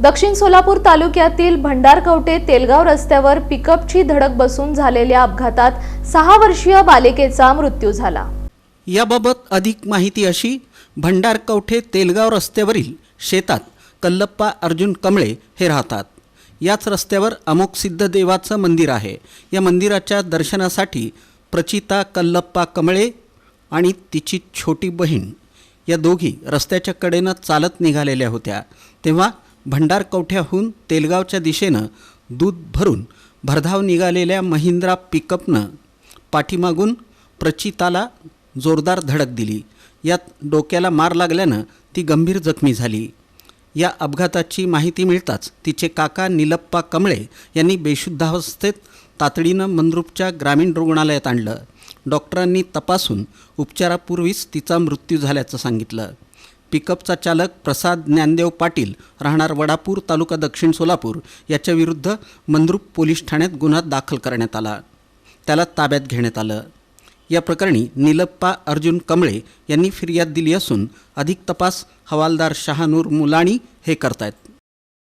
दक्षिण सोलापूर तालुक्यातील भंडारकवटे तेलगाव रस्त्यावर पिकअपची धडक बसून झालेल्या अपघातात सहा वर्षीय बालिकेचा मृत्यू झाला. याबाबत अधिक माहिती अशी भंडारकवठे तेलगाव रस्त्यावरील शेतात कल्लप्पा अर्जुन कमळे हे राहतात. याच रस्त्यावर अमोक सिद्ध देवाचं मंदिर आहे. या मंदिराच्या दर्शनासाठी प्रचिता कल्लप्पा कमळे आणि तिची छोटी बहीण या दोघी रस्त्याच्या कडेनं चालत निघालेल्या होत्या. तेव्हा भंडारकवठ्याहून तेलगावच्या दिशेनं दूध भरून भरधाव निघालेल्या महिंद्रा पिकअपनं पाठीमागून प्रचिताला जोरदार धडक दिली. यात डोक्याला मार लागल्यानं ती गंभीर जखमी झाली. या अपघाताची माहिती मिळताच तिचे काका निलप्पा कमळे यांनी बेशुद्धावस्थेत तातडीनं मंद्रूपच्या ग्रामीण रुग्णालयात आणलं. डॉक्टरांनी तपासून उपचारापूर्वीच तिचा मृत्यू झाल्याचं सांगितलं. पिकअपचा चालक प्रसाद ज्ञानदेव पाटील राहणार वडापूर तालुका दक्षिण सोलापूर याच्याविरुद्ध मंद्रुप पोलीस ठाण्यात गुन्हा दाखल करण्यात आला. त्याला ताब्यात घेण्यात आलं. या प्रकरणी निलप्पा अर्जुन कमळे यांनी फिर्याद दिली असून अधिक तपास हवालदार शहानूर मुलाणी हे करतायत.